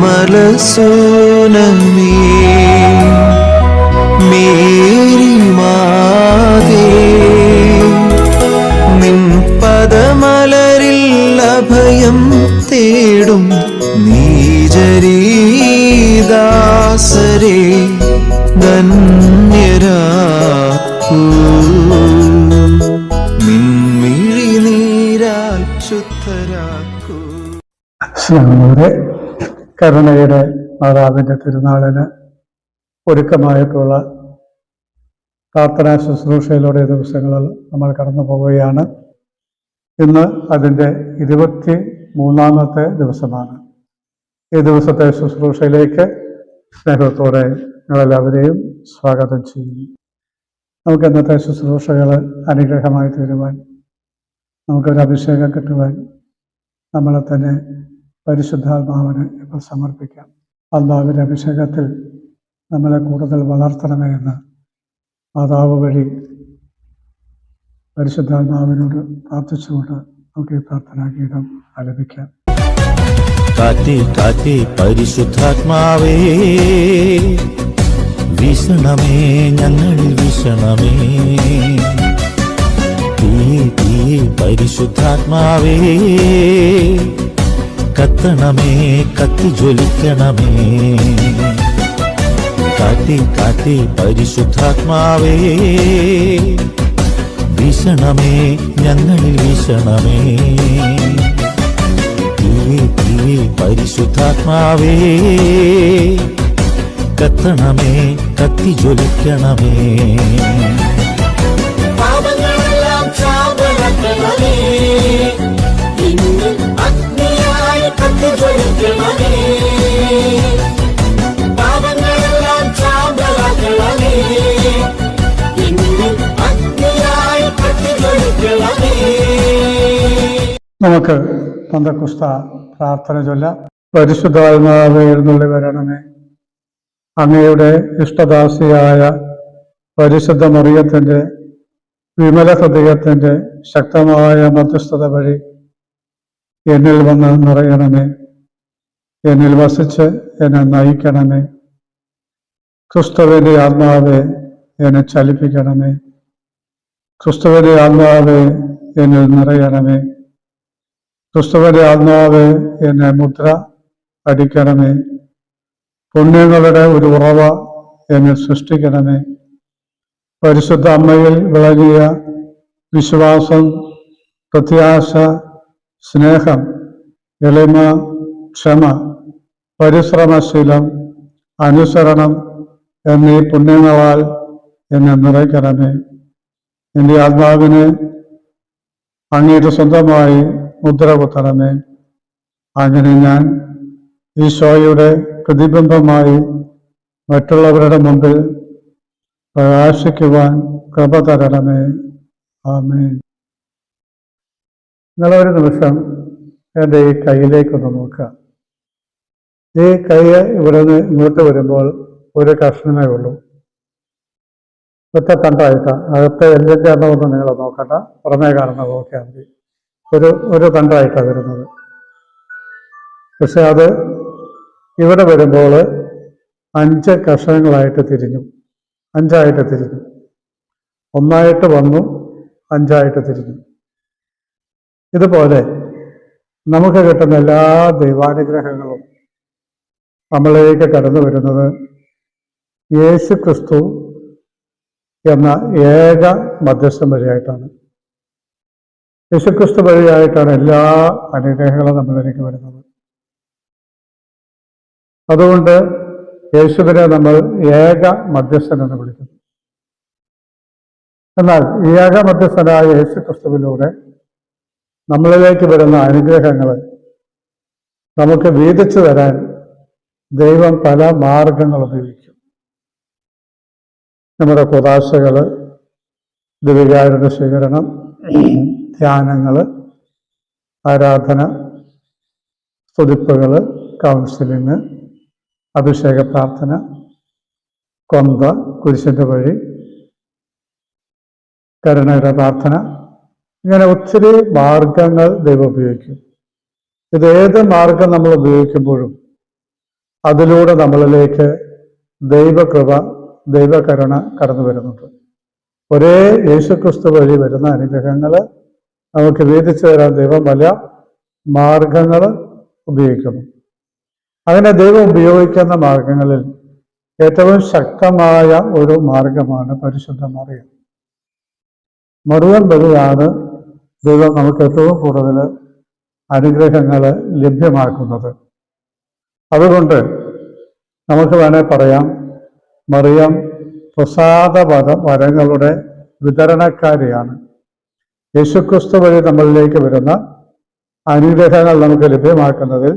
Nirmala സോനമേ Mary മാതേ നിൻ പദമലരിൽ അഭയം തേടും നീജരീദാസരേ ധന്യരാ നിൻമിഴി നീരാൽ ശുദ്ധരാക്കൂ സ്നേഹമുള്ളവരെ കരുണയുടെ മാതാവിന്റെ തിരുനാളിന് ഒരുക്കമായിട്ടുള്ള പ്രാർത്ഥനാ ശുശ്രൂഷയിലൂടെ ദിവസങ്ങളിൽ നമ്മൾ കടന്നു പോവുകയാണ്. ഇന്ന് അതിന്റെ ഇരുപത്തി മൂന്നാമത്തെ ദിവസമാണ്. ഈ ദിവസത്തെ ശുശ്രൂഷയിലേക്ക് സ്നേഹത്തോടെ നിങ്ങളെല്ലാവരെയും സ്വാഗതം ചെയ്യുന്നു. നമുക്ക് ഇന്നത്തെ ശുശ്രൂഷകൾ അനുഗ്രഹമായി തീരുവാൻ നമുക്കൊരു അഭിഷേകം കിട്ടുവാൻ നമ്മളെ തന്നെ പരിശുദ്ധാത്മാവിന് ഇപ്പോൾ സമർപ്പിക്കാം. ആത്മാവിന്റെ അഭിഷേകത്തിൽ നമ്മളെ കൂടുതൽ വളർത്തണമേ എന്ന് മാതാവ് വഴി പരിശുദ്ധാത്മാവിനോട് പ്രാർത്ഥിച്ചുകൊണ്ട് നമുക്ക് ഈ പ്രാർത്ഥനാ ഗീതം ആലപിക്കാം. കാറ്റേ പരിശുദ്ധാത്മാവേ ഞങ്ങളിൽ വീശണമേ. തീ തീ പരിശുദ്ധാത്മാവേ കത്തണമേ കത്തി ജ്വലിക്കണമേ. കാട്ടി കാട്ടി പരിശുദ്ധാത്മാവേ വീശണമേ ഞങ്ങളിൽ വീശണമേ. തീയെ തീയെ പരിശുദ്ധാത്മാവേ കത്തണമേ കത്തി ജ്വലിക്കണമേ. നമുക്ക് പന്തക്കുസ്ത പ്രാർത്ഥന ചൊല്ലാം. പരിശുദ്ധാത്മാവ് എഴുന്നള്ളി വരണമേ അങ്ങയുടെ ഇഷ്ടദാസിയായ പരിശുദ്ധ മറിയത്തിന്റെ വിമല ഹൃദയത്തിന്റെ ശക്തമായ മധ്യസ്ഥത വഴി എന്നിൽ വന്ന് നിറയണമേ. എന്നിൽ വസിച്ച് എന്നെ നയിക്കണമേ. ക്രിസ്തുവിന്റെ ആത്മാവെ എന്നെ ചലിപ്പിക്കണമേ. ക്രിസ്തുവിന്റെ ആത്മാവെ എന്നിൽ നിറയണമേ. ക്രിസ്തുവരെ ആത്മാവ് എന്നെ മുദ്ര അടിക്കണമേ. പുണ്യങ്ങളുടെ ഒരു ഉറവ എന്നെ സൃഷ്ടിക്കണമേ. പരിശുദ്ധ അമ്മയിൽ വിളങ്ങിയ വിശ്വാസം പ്രത്യാശ സ്നേഹം എളിമ ക്ഷമ പരിശ്രമശീലം അനുസരണം എന്നീ പുണ്യങ്ങളാൽ എന്നെ നിറയ്ക്കണമേ. എന്റെ ആത്മാവിന് അങ്ങയുടെ സ്വന്തമായി മുദ്ര കുത്തണമേ അങ്ങനെ ഞാൻ ഈശോയുടെ പ്രതിബിംബമായി മറ്റുള്ളവരുടെ മുമ്പിൽ പ്രകാശിക്കുവാൻ കൃപ തരണമേ. ആമേൻ. നിങ്ങളൊരു നിമിഷം എന്റെ ഈ കയ്യിലേക്കൊന്ന് നോക്കാം ഈ കൈ ഇവിടെ നിന്ന് ഇങ്ങോട്ട് വരുമ്പോൾ ഒരു കഷ്ണമേ ഉള്ളൂ. ഒറ്റ തണ്ടായിട്ട് അകത്ത് എല്ലിന്റെ എണ്ണമൊന്നും നിങ്ങൾ നോക്കണ്ട പുറമേ കാണുന്നത് നോക്കിയാൽ മതി ഒരു ഒരു തണ്ടായിട്ടാണ് വരുന്നത്. പക്ഷെ അത് ഇവിടെ വരുമ്പോൾ അഞ്ച് കഷണങ്ങളായിട്ട് തിരിഞ്ഞു. അഞ്ചായിട്ട് തിരിഞ്ഞു. ഒന്നായിട്ട് വന്നു അഞ്ചായിട്ട് തിരിഞ്ഞു. ഇതുപോലെ നമുക്ക് കിട്ടുന്ന എല്ലാ ദൈവാനുഗ്രഹങ്ങളും നമ്മളിലേക്ക് കടന്നു വരുന്നത് യേശു ക്രിസ്തു എന്ന ഏക മധ്യസ്ഥം വഴിയായിട്ടാണ് യേശുക്രിസ്തു വഴിയായിട്ടാണ് എല്ലാ അനുഗ്രഹങ്ങളും നമ്മളിലേക്ക് വരുന്നത്. അതുകൊണ്ട് യേശുവിനെ നമ്മൾ ഏക മധ്യസ്ഥൻ എന്ന് വിളിക്കുന്നു. എന്നാൽ ഏക മധ്യസ്ഥനായ യേശുക്രിസ്തുവിലൂടെ നമ്മളിലേക്ക് വരുന്ന അനുഗ്രഹങ്ങൾ നമുക്ക് വീതിച്ചു തരാൻ ദൈവം പല മാർഗങ്ങൾ ഉപയോഗിക്കും നമ്മുടെ കുതാശകൾ ദിവ്യകാരുടെ സ്വീകരണം ധ്യാനങ്ങൾ ആരാധന സ്തുതിപ്പുകൾ കൗൺസിലിങ് അഭിഷേക പ്രാർത്ഥന കൊന്ത കുരിശിന്റെ വഴി കരുണയുടെ പ്രാർത്ഥന ഇങ്ങനെ ഒത്തിരി മാർഗങ്ങൾ ദൈവം ഉപയോഗിക്കും. ഇത് ഏത് മാർഗം നമ്മൾ ഉപയോഗിക്കുമ്പോഴും അതിലൂടെ നമ്മളിലേക്ക് ദൈവകൃപ ദൈവകരുണ കടന്നു വരുന്നുണ്ട്. ഒരേ യേശുക്രിസ്തു വഴി വരുന്ന അനുഗ്രഹങ്ങൾ നമുക്ക് വീതിച്ചു തരാൻ ദൈവം പല മാർഗങ്ങൾ ഉപയോഗിക്കുന്നു. അങ്ങനെ ദൈവം ഉപയോഗിക്കുന്ന മാർഗങ്ങളിൽ ഏറ്റവും ശക്തമായ ഒരു മാർഗമാണ് പരിശുദ്ധ മറിയം മറിയം വഴിയാണ് ദൈവം നമുക്ക് ഏറ്റവും കൂടുതൽ അനുഗ്രഹങ്ങൾ ലഭ്യമാക്കുന്നത്. അതുകൊണ്ട് നമുക്ക് വേണേൽ പറയാം മറിയം പ്രസാദ വര വരങ്ങളുടെ വിതരണക്കാരിയാണ്. യേശുക്രിസ്തു വഴി നമ്മളിലേക്ക് വരുന്ന അനുഗ്രഹങ്ങൾ നമുക്ക് ലഭ്യമാക്കുന്നതിൽ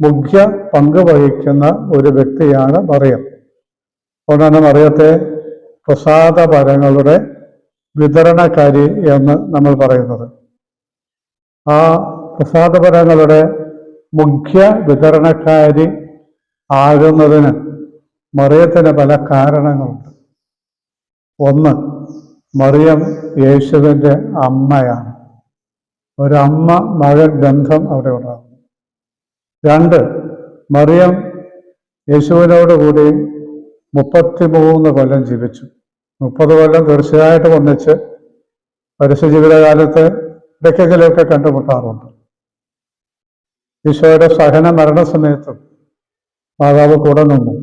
മുഖ്യ പങ്ക് വഹിക്കുന്ന ഒരു വ്യക്തിയാണ് മറിയം. അതുകൊണ്ടാണ് മറിയത്തെ പ്രസാദ വരങ്ങളുടെ വിതരണക്കാരി എന്ന് നമ്മൾ പറയുന്നത്. ആ പ്രസാദപരങ്ങളുടെ മുഖ്യ വിതരണക്കാരി ആകുന്നതിന് മറിയത്തിന് പല കാരണങ്ങളുണ്ട്. ഒന്ന് മറിയം യേശുവിന്റെ അമ്മയാണ്. ഒരമ്മ മഴ ബന്ധം അവിടെ ഉണ്ടാകുന്നു രണ്ട് മറിയം യേശുവിനോടുകൂടി മുപ്പത്തിമൂന്ന് കൊല്ലം ജീവിച്ചു. മുപ്പത് കൊല്ലം തീർച്ചയായിട്ടും ഒന്നിച്ച് പരസ്യ ജീവിതകാലത്ത് ഇടയ്ക്കെങ്കിലുമൊക്കെ കണ്ടുമുട്ടാറുണ്ട്. ഈശോയുടെ സഹന മരണസമയത്തും മാതാവ് കൂടെ നിന്നു.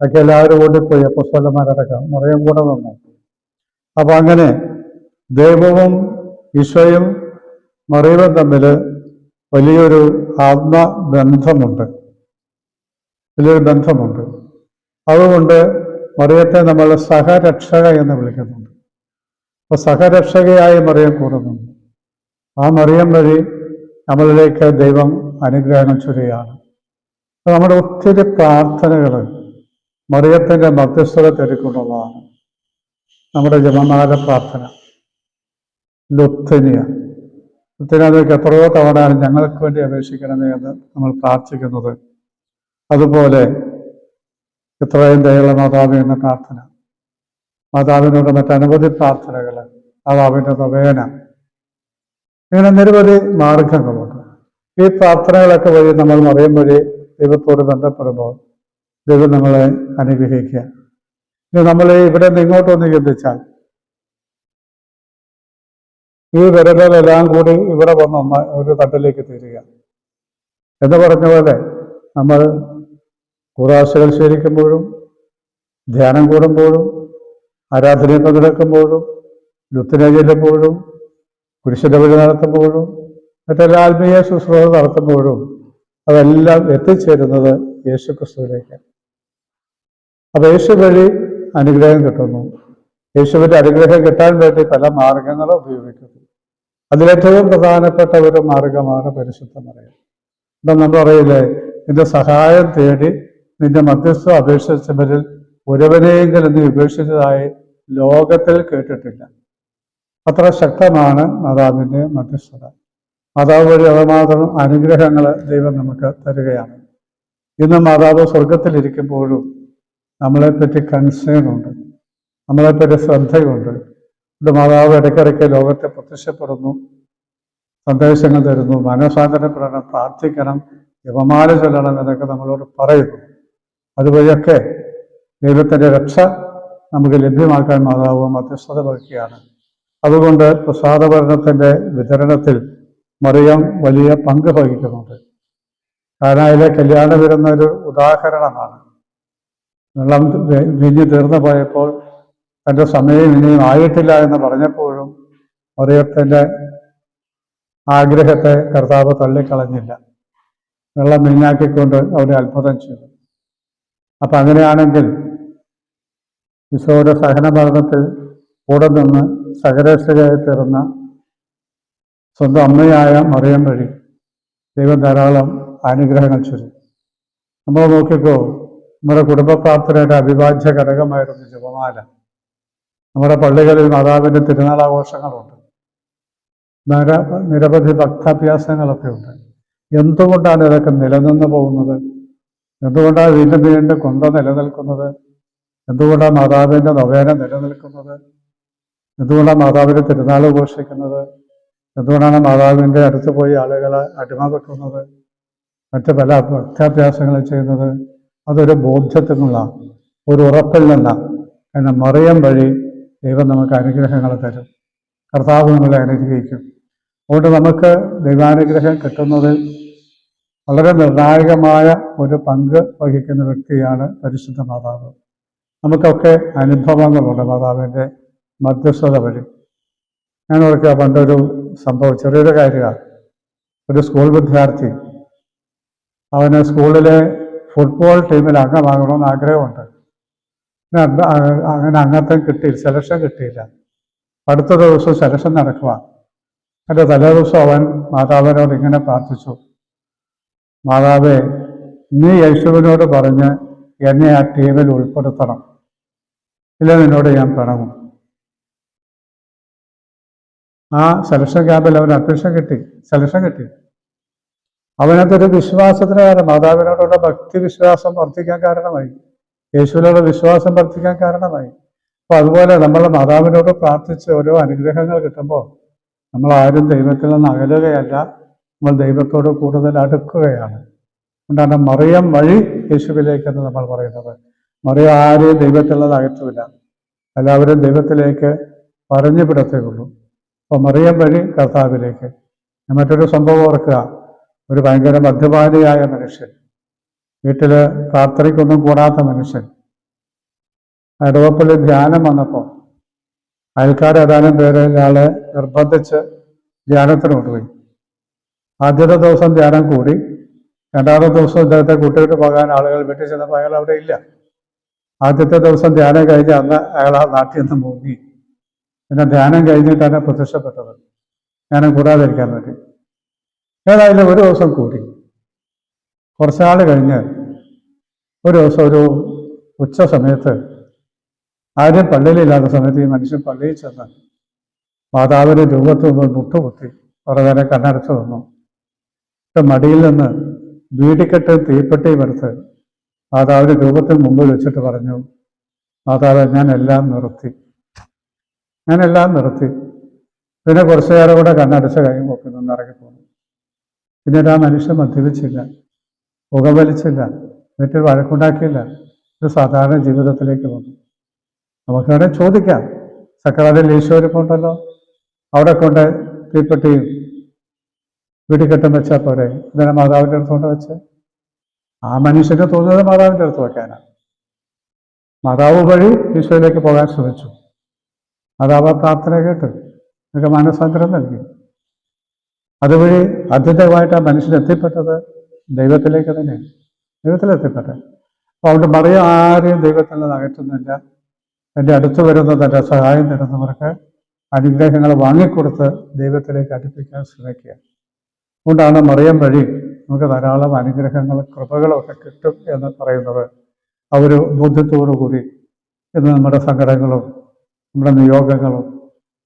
ഒക്കെ എല്ലാവരും ഓടിപ്പോയി പുസ്തകന്മാരടക്കം മറിയം കൂടെ വന്നു. അപ്പൊ അങ്ങനെ ദൈവവും ഈശോയും മറിയവും തമ്മിൽ വലിയൊരു ആത്മബന്ധമുണ്ട്. വലിയൊരു ബന്ധമുണ്ട്. അതുകൊണ്ട് മറിയത്തെ നമ്മൾ സഹരക്ഷക എന്ന് വിളിക്കുന്നുണ്ട്. അപ്പൊ സഹരക്ഷകയായി മറിയം കൂടുന്നുണ്ട് ആ മറിയം വഴി നമ്മളിലേക്ക് ദൈവം അനുഗ്രഹം ചൊരിയാണ്. നമ്മുടെ ഒത്തിരി പ്രാർത്ഥനകൾ മറിയത്തിന്റെ മധ്യസ്ഥത തിരക്കൊണ്ടുള്ളതാണ് നമ്മുടെ ജപമാല പ്രാർത്ഥന. ലുത്തനിയ ലുത്തനിയക്ക് എത്രയോ തവണയാണ് ഞങ്ങൾക്ക് വേണ്ടി അപേക്ഷിക്കണമേ എന്ന് നമ്മൾ പ്രാർത്ഥിക്കുന്നത്. അതുപോലെ ഇത്രയും ദയുള്ള മാതാവ് എന്ന പ്രാർത്ഥന. മാതാവിനോട് മറ്റനവധി പ്രാർത്ഥനകൾ മാതാവിന്റെ നവേന. ഇങ്ങനെ നിരവധി മാർഗങ്ങളുണ്ട്. ഈ പ്രാർത്ഥനകളൊക്കെ വഴി നമ്മൾ മറിയും വഴി ദൈവത്തോട് ബന്ധപ്പെടുമ്പോൾ ദൈവം നമ്മളെ അനുഗ്രഹിക്കുക. ഇനി നമ്മൾ ഇവിടെ നിന്ന് ഇങ്ങോട്ടൊന്ന് ചിന്തിച്ചാൽ ഈ വിരലുകളെല്ലാം കൂടി ഇവിടെ വന്ന് ഒന്ന് ഒരു തട്ടിലേക്ക് തീരുക. എന്ന് പറഞ്ഞ പോലെ നമ്മൾ കൂറാശകൾ ശേഖരിക്കുമ്പോഴും ധ്യാനം കൂടുമ്പോഴും ആരാധനയിൽ പങ്കെടുക്കുമ്പോഴും ലുത്തിന ചെല്ലുമ്പോഴും കുരിശിന്റെ വഴി നടത്തുമ്പോഴും മറ്റെല്ലാ ആത്മീയ ശുശ്രൂഷ നടത്തുമ്പോഴും അതെല്ലാം എത്തിച്ചേരുന്നത് യേശു ക്രിസ്തുവിലേക്ക് അപ്പൊ യേശു വഴി അനുഗ്രഹം കിട്ടുന്നു. യേശുവിന്റെ അനുഗ്രഹം കിട്ടാൻ വേണ്ടി പല മാർഗങ്ങളും ഉപയോഗിക്കുന്നു. അതിലേറ്റവും പ്രധാനപ്പെട്ട ഒരു മാർഗമാണ് പരിശുദ്ധ മറിയം. ഇപ്പം നമ്മൾ പറയില്ലേ നിന്റെ സഹായം തേടി നിന്റെ മധ്യസ്ഥ അപേക്ഷിച്ചവരിൽ ഒരുവനെയെങ്കിലും നീ ഉപേക്ഷിച്ചതായി ലോകത്തിൽ കേട്ടിട്ടില്ല. അത്ര ശക്തമാണ് മാതാവിന്റെ മധ്യസ്ഥത. മാതാവ് വഴി അതുമാത്രം അനുഗ്രഹങ്ങൾ ദൈവം നമുക്ക് തരികയാണ്. ഇന്ന് മാതാവ് സ്വർഗത്തിലിരിക്കുമ്പോഴും നമ്മളെപ്പറ്റി കൺസേൺ ഉണ്ട്. നമ്മളെപ്പറ്റി ശ്രദ്ധയുണ്ട്. ഇത് മാതാവ് ഇടയ്ക്കിടയ്ക്ക് ലോകത്തെ പ്രത്യക്ഷപ്പെടുന്നു. സന്ദേശങ്ങൾ തരുന്നു. മനസാന്തരപ്പെടണം പ്രാർത്ഥിക്കണം. യവമാല ചൊല്ലണം എന്നൊക്കെ നമ്മളോട് പറയുന്നു. അതുവഴിയൊക്കെ ദൈവത്തിന്റെ രക്ഷ നമുക്ക് ലഭ്യമാക്കാൻ മാതാവ് മധ്യസ്ഥത വഹിക്കുകയാണ്. അതുകൊണ്ട് പ്രസാദഭരണത്തിന്റെ വിതരണത്തിൽ മറിയം വലിയ പങ്ക് വഹിക്കുന്നുണ്ട്. കാനായിലെ കല്യാണം വരുന്ന ഒരു ഉദാഹരണമാണ്. വെള്ളം വിഞ്ഞ് തീർന്നു പോയപ്പോൾ തന്റെ സമയം ഇനിയും ആയിട്ടില്ല എന്ന് പറഞ്ഞപ്പോഴും മറിയത്തിന്റെ ആഗ്രഹത്തെ കർത്താവ് തള്ളിക്കളഞ്ഞില്ല. വെള്ളം മീനാക്കിക്കൊണ്ട് അവരെ അത്ഭുതം ചെയ്തു. അപ്പം അങ്ങനെയാണെങ്കിൽ ഈശോയുടെ സഹന മരണത്തിൽ കൂടെ നിന്ന് സഹരക്ഷകയായി തീർന്ന സ്വന്തം അമ്മയായ മറിയം വഴി ദൈവം ധാരാളം അനുഗ്രഹങ്ങൾ ചൊരി നമ്മൾ നോക്കിക്കോ നമ്മുടെ കുടുംബ പ്രാർത്ഥനയുടെ അവിഭാജ്യ ഘടകമായിരുന്നു ജപമാല. നമ്മുടെ പള്ളികളിൽ മാതാവിന്റെ തിരുനാളാഘോഷങ്ങളുണ്ട്. നിര നിരവധി ഭക്താഭ്യാസങ്ങളൊക്കെ ഉണ്ട്. എന്തുകൊണ്ടാണ് ഇതൊക്കെ നിലനിന്ന് പോകുന്നത്? എന്തുകൊണ്ടാണ് വീണ്ടും വീണ്ടും കൊന്ത നിലനിൽക്കുന്നത്? എന്തുകൊണ്ടാണ് മാതാവിന്റെ നവേന നിലനിൽക്കുന്നത്? എന്തുകൊണ്ടാണ് മാതാവിന്റെ തിരുനാൾ ഘോഷിക്കുന്നത് എന്തുകൊണ്ടാണ് മാതാവിന്റെ അടുത്ത് പോയി ആളുകളെ അടിമ വെക്കുന്നത്? മറ്റ് പല ഭക്താഭ്യാസങ്ങളും ചെയ്യുന്നത്? അതൊരു ബോധ്യത്തിനുള്ള ഒരു ഉറപ്പിൽ നിന്ന് കാരണം മറിയം വഴി ദൈവം നമുക്ക് അനുഗ്രഹങ്ങൾ തരും. കർത്താവ് നമ്മളെ അനുഗ്രഹിക്കും. അതുകൊണ്ട് നമുക്ക് ദൈവാനുഗ്രഹം കിട്ടുന്നതിൽ വളരെ നിർണായകമായ ഒരു പങ്ക് വഹിക്കുന്ന വ്യക്തിയാണ് പരിശുദ്ധ മാതാവ്. നമുക്കൊക്കെ അനുഭവങ്ങളുണ്ട് മാതാവിന്റെ മധ്യസ്ഥത വഴി. ഞാൻ ഓർക്കുക പണ്ടൊരു സംഭവം ചെറിയൊരു കാര്യമാണ്. ഒരു സ്കൂൾ വിദ്യാർത്ഥി അവന് സ്കൂളിലെ ഫുട്ബോൾ ടീമിൽ അംഗമാകണമെന്ന് ആഗ്രഹമുണ്ട്. അങ്ങനെ അംഗത്വം കിട്ടിയില്ല. സെലക്ഷൻ കിട്ടിയില്ല. അടുത്ത ദിവസം സെലക്ഷൻ നടക്കുക. എന്റെ തലേദിവസം അവൻ മാതാവിനോട് ഇങ്ങനെ പ്രാർത്ഥിച്ചു. മാതാവേ നീ യേശുവിനോട് പറഞ്ഞ് എന്നെ ആ ടീമിൽ ഉൾപ്പെടുത്തണം. ഇല്ല നിന്നോട് ഞാൻ പിണങ്ങും. ആ സെലക്ഷൻ ക്യാമ്പിൽ അവന് അഡ്മിഷൻ കിട്ടി. സെലക്ഷൻ കിട്ടി. അവനകത്തൊരു വിശ്വാസത്തിന് കാരണം മാതാവിനോടുള്ള ഭക്തി വിശ്വാസം വർദ്ധിക്കാൻ കാരണമായി. യേശുവിനോട് വിശ്വാസം വർദ്ധിക്കാൻ കാരണമായി. അപ്പൊ അതുപോലെ നമ്മൾ മാതാവിനോട് പ്രാർത്ഥിച്ച് ഓരോ അനുഗ്രഹങ്ങൾ കിട്ടുമ്പോൾ നമ്മൾ ആരും ദൈവത്തിൽ നിന്ന് അകലുകയല്ല. നമ്മൾ ദൈവത്തോട് കൂടുതൽ അടുക്കുകയാണ്. അതുകൊണ്ടാണ് മറിയം വഴി യേശുവിലേക്കെന്ന് നമ്മൾ പറയുന്നത്. മറിയം ആരെയും ദൈവത്തിൽ നിന്ന് അകറ്റില്ല എല്ലാവരും ദൈവത്തിലേക്ക് പറഞ്ഞു വിടത്തേ ഉള്ളൂ അപ്പോൾ മറിയം വഴി കർത്താവിലേക്ക്. മറ്റൊരു സംഭവം ഓർക്കുക. ഒരു ഭയങ്കര മദ്യപാനിയായ മനുഷ്യൻ. വീട്ടിൽ പ്രാർത്ഥനയ്ക്കൊന്നും കൂടാത്ത മനുഷ്യൻ. ഇടവപ്പള്ളി ധ്യാനം വന്നപ്പോൾ അയൽക്കാർ ഏതാനും പേര് ഇയാളെ നിർബന്ധിച്ച് ധ്യാനത്തിന് കൊണ്ടുപോയി ആദ്യത്തെ ദിവസം ധ്യാനം കൂടി. രണ്ടാമത്തെ ദിവസം ഇദ്ദേഹത്തെ കൂട്ടിയിട്ട് പോകാൻ ആളുകൾ വീട്ടിൽ ചെന്നപ്പോൾ അയാൾ അവിടെ ഇല്ല. ആദ്യത്തെ ദിവസം ധ്യാനം കഴിഞ്ഞ് അന്ന് അയാൾ ആ നാട്ടിൽ നിന്ന് മുങ്ങി. പിന്നെ ധ്യാനം കഴിഞ്ഞിട്ടാണ് പ്രത്യക്ഷപ്പെട്ടത്. ധ്യാനം കൂടാതിരിക്കാൻ വേണ്ടി. ഏതായാലും ഒരു ദിവസം കൂടി. കുറച്ചാൾ കഴിഞ്ഞ് ഒരു ദിവസം ഒരു ഉച്ച സമയത്ത് ആരും പള്ളിയിലില്ലാത്ത സമയത്ത് ഈ മനുഷ്യൻ പള്ളിയിൽ ചെന്ന് മാതാവിന്റെ രൂപത്തിൽ മുമ്പിൽ മുട്ടുകുത്തി കുറെ നേരം കണ്ണടച്ചു ഇപ്പൊ മടിയിൽ നിന്ന് വീടിക്കെട്ട് തീപ്പെട്ടിയും എടുത്ത് മാതാവിന്റെ രൂപത്തിൽ മുമ്പിൽ വെച്ചിട്ട് പറഞ്ഞു മാതാവ് ഞാൻ എല്ലാം നിർത്തി. ഞാൻ എല്ലാം നിർത്തി. പിന്നെ കുറച്ചു കൂടെ കണ്ണടച്ച് കഴിയുമ്പോൾ നിന്ന് ഇറങ്ങി പോന്നു പിന്നീട് ആ മനുഷ്യൻ മദ്യപിച്ചില്ല പുകവലിച്ചില്ല മറ്റൊരു വഴക്കുണ്ടാക്കിയില്ല. ഒരു സാധാരണ ജീവിതത്തിലേക്ക് വന്നു നമുക്ക് നമുക്കവിടെ ചോദിക്കാം. സക്രാതിൽ ഈശോരിപ്പുണ്ടല്ലോ അവിടെ കൊണ്ട് തീപ്പെട്ടിയും വീടിക്കെട്ടും വെച്ചാൽ പോരെ? ഇതിനെ മാതാവിന്റെ അടുത്ത് കൊണ്ട് വെച്ച്. ആ മനുഷ്യന് തോന്നുന്നത് മാതാവിന്റെ അടുത്ത് വെക്കാനാണ് മാതാവ് വഴി ഈശോയിലേക്ക് പോകാൻ ശ്രമിച്ചു. മാതാവ് പ്രാർത്ഥന കേട്ട്. നിങ്ങൾക്ക് മാനസാന്തരം നൽകി. അതുവഴി ആദ്യന്തമായിട്ട് ആ മനുഷ്യൻ എത്തിപ്പെട്ടത് ദൈവത്തിലേക്ക് തന്നെയാണ്. ദൈവത്തിലെത്തിപ്പെട്ടത് അപ്പോൾ അവിടെ മറിയ ആരെയും ദൈവത്തിൽ നിന്ന് അകറ്റുന്നില്ല. എന്റെ അടുത്ത് വരുന്ന തന്റെ സഹായം തരുന്നവർക്ക് അനുഗ്രഹങ്ങൾ വാങ്ങിക്കൊടുത്ത് ദൈവത്തിലേക്ക് അടുപ്പിക്കാൻ ശ്രമിക്കുക. അതുകൊണ്ടാണ് മറിയം വഴി നമുക്ക് ധാരാളം അനുഗ്രഹങ്ങൾ കൃപകളൊക്കെ കിട്ടും എന്ന് പറയുന്നത് ആ ഒരു കൂടി. ഇന്ന് നമ്മുടെ സങ്കടങ്ങളും നമ്മുടെ നിയോഗങ്ങളും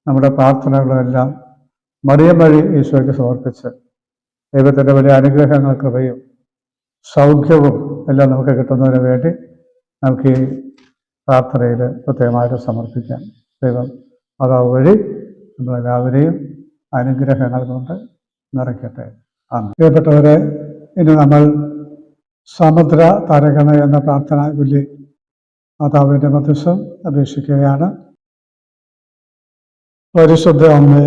നമ്മുടെ പ്രാർത്ഥനകളും എല്ലാം മറിയം വഴി ഈശോയ്ക്ക് സമർപ്പിച്ച് ദൈവത്തിന്റെ വലിയ അനുഗ്രഹങ്ങൾ കൃപയും സൗഖ്യവും എല്ലാം നമുക്ക് കിട്ടുന്നതിന് വേണ്ടി നമുക്ക് ഈ പ്രാർത്ഥനയിൽ പ്രത്യേകമായിട്ട് സമർപ്പിക്കാം. ദൈവം അതാവ് വഴി നമ്മളെല്ലാവരെയും അനുഗ്രഹങ്ങൾ കൊണ്ട് നിറയ്ക്കട്ടെ. പ്രിയപ്പെട്ടവരെ ഇനി നമ്മൾ സമുദ്ര തരകണ എന്ന പ്രാർത്ഥന ചൊല്ലി മാതാവിന്റെ മധ്യസ്ഥം അപേക്ഷിക്കുകയാണ്. പരിശുദ്ധ അമ്മേ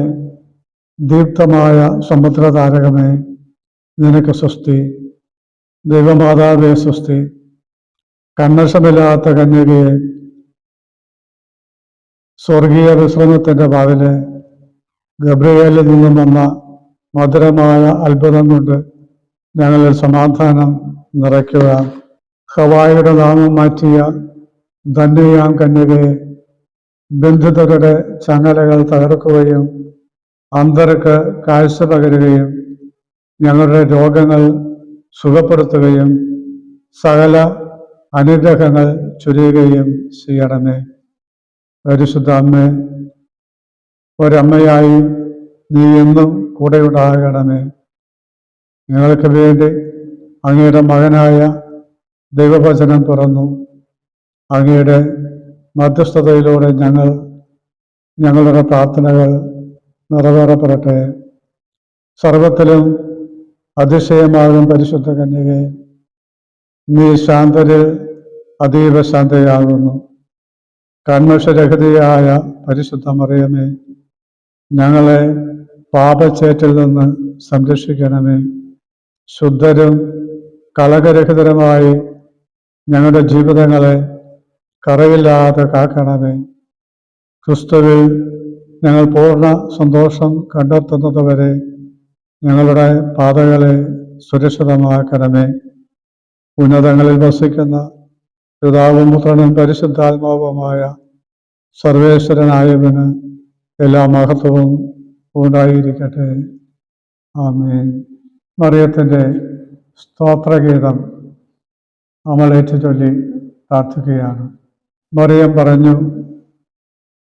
ദീപ്തമായ സമുദ്ര താരകമേ നിനക്ക് സ്വസ്തി. ദൈവമാതാവേ സ്വസ്തി. കണ്ണശമില്ലാത്ത കന്യകയെ സ്വർഗീയ വിശ്രമത്തിന്റെ വാതിൽ ഗബ്രിയേലിൽ നിന്നും വന്ന മധുരമായ അത്ഭുതം കൊണ്ട് ഞങ്ങളിൽ സമാധാനം നിറയ്ക്കുക. ഹവായിയുടെ നാമം മാറ്റിയ ധന്യയാം കന്യകയെ. ബന്ധിതരുടെ ചങ്ങലകൾ തകർക്കുകയും അന്തർക്ക് കാഴ്ച പകരുകയും ഞങ്ങളുടെ രോഗങ്ങൾ സുഖപ്പെടുത്തുകയും സകല അനുഗ്രഹങ്ങൾ ചുരിയുകയും ചെയ്യണമേ. പരിശുദ്ധ അമ്മേ ഒരമ്മയായി നീ എന്നും കൂടെ ഉണ്ടാകണമേ. ഞങ്ങൾക്ക് വേണ്ടി അങ്ങയുടെ മകനായ ദൈവവചനം തുറന്നു. അങ്ങയുടെ മധ്യസ്ഥതയിലൂടെ ഞങ്ങൾ ഞങ്ങളുടെ പ്രാർത്ഥനകൾ നിറവേറപ്പെടട്ടെ. സർവത്തിലും അതിശയമാകും പരിശുദ്ധ കന്യകെ. നീ ശാന്തരിൽ അതീവ ശാന്തയാകുന്നു. കന്മഷരഹിതയായ പരിശുദ്ധ മറിയമേ ഞങ്ങളെ പാപച്ചേറ്റിൽ നിന്ന് സംരക്ഷിക്കണമേ. ശുദ്ധരും കളകരഹിതരുമായി ഞങ്ങളുടെ ജീവിതങ്ങളെ കറയില്ലാതെ കാക്കണമേ. ക്രിസ്തുവിൽ ഞങ്ങൾ പൂർണ സന്തോഷം കണ്ടെത്തുന്നതുവരെ ഞങ്ങളുടെ പാതകളെ സുരക്ഷിതമാക്കണമേ. ഉന്നതങ്ങളിൽ വസിക്കുന്ന പിതാവും പുത്രനും പരിശുദ്ധാത്മാവുമായ സർവേശ്വരനായവന് എല്ലാ മഹത്വവും ഉണ്ടായിരിക്കട്ടെ. ആമേൻ. മറിയത്തിന്റെ സ്തോത്രഗീതം അമളേറ്റ് ചൊല്ലി പ്രാർത്ഥിക്കുകയാണ്. മറിയം പറഞ്ഞു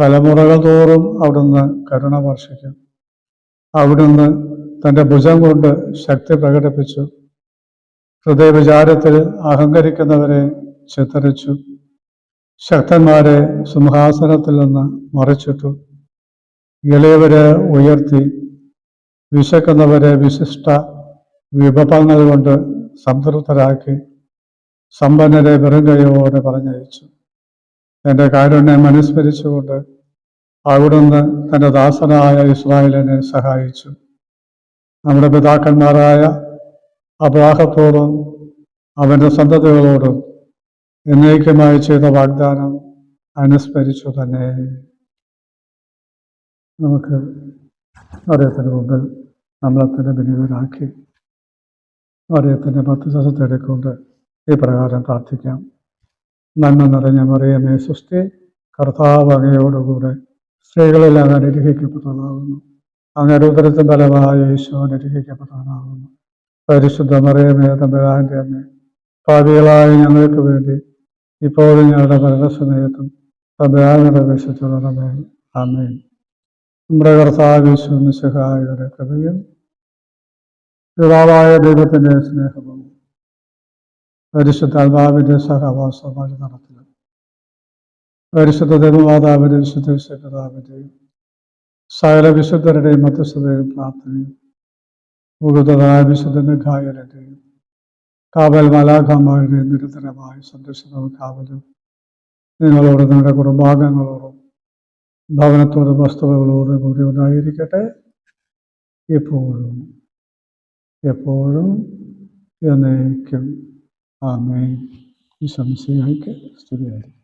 തലമുറകൾ തോറും അവിടുന്ന് കരുണ വർഷിക്കും. അവിടുന്ന് തന്റെ ഭുജം കൊണ്ട് ശക്തി പ്രകടിപ്പിച്ചു. ഹൃദയവിചാരത്തിൽ അഹങ്കരിക്കുന്നവരെ ചിത്തരിച്ചു. ശക്തന്മാരെ സിംഹാസനത്തിൽ നിന്ന് മറിച്ചിട്ടു. ഇളയവരെ ഉയർത്തി. വിശക്കുന്നവരെ വിശിഷ്ട വിഭവങ്ങൾ കൊണ്ട് സംതൃപ്തരാക്കി. സമ്പന്നരെ വെറുങ്കയോടെ കൈയോടെ പറഞ്ഞയച്ചു. എന്റെ കാരുണ്യം അനുസ്മരിച്ചുകൊണ്ട് അവിടുന്ന് തന്റെ ദാസനായ ഇസ്രായേലിനെ സഹായിച്ചു. നമ്മുടെ പിതാക്കന്മാരായ അബ്രാഹത്തോടും അവന്റെ സന്തതികളോടും എന്നേക്കുമായി ചെയ്ത വാഗ്ദാനം അനുസ്മരിച്ചു തന്നെ. നമുക്ക് അറിയത്തിന് മുമ്പിൽ നമ്മളെ തന്നെ അറിയത്തിന്റെ പത്ത് ദിവസത്തെടുക്കൊണ്ട് ഈ പ്രകാരം പ്രാർത്ഥിക്കാം. നന്മ നിറഞ്ഞ മറിയമേ സൃഷ്ടി കർത്താവ് സ്ത്രീകളെല്ലാം അനുഗ്രഹിക്കപ്പെട്ടതാകുന്നു അങ്ങയുടെ ഉദരത്തിൻ ഫലമായ ഈശോ അനുഗ്രഹിക്കപ്പെട്ടവനാകുന്നു. പരിശുദ്ധ മറിയമേ തമ്പുരാന്റെ അമ്മേ പാപികളായ ഞങ്ങൾക്ക് വേണ്ടി ഇപ്പോഴും ഞങ്ങളുടെ മരണസമയത്തും തമ്പുരാനുടെ വിശുദ്ധമേ അമ്മയും നമ്മുടെ കർത്താവ് ഈശോ സഹായിയുടെ കൃപയും പിതാവായ ദൈവത്തിന്റെ സ്നേഹവും പരിശുദ്ധാത്മാവിന്റെ സഹവാസമായി നടത്തുക പരിശുദ്ധ ദൈവമാതാവിന്റെ വിശുദ്ധ പിതാവിന്റെയും സകല വിശുദ്ധരുടെയും മധ്യസ്ഥതയും പ്രാർത്ഥനയും മുകുതനായ വിശുദ്ധ മിഖായലിന്റെയും കാവൽ മലാഖാമാരുടെയും നിരന്തരമായ സംരക്ഷണവും കാവലും നിങ്ങളോട് നിങ്ങളുടെ കുടുംബാംഗങ്ങളോടും ഭവനത്തോടും വസ്തുവകളോടും കൂടി ഉണ്ടായിരിക്കട്ടെ എപ്പോഴും എപ്പോഴും എന്നേക്കും. ആമേൻ. സംശയക്ക് സ്തുതിയായിരിക്കും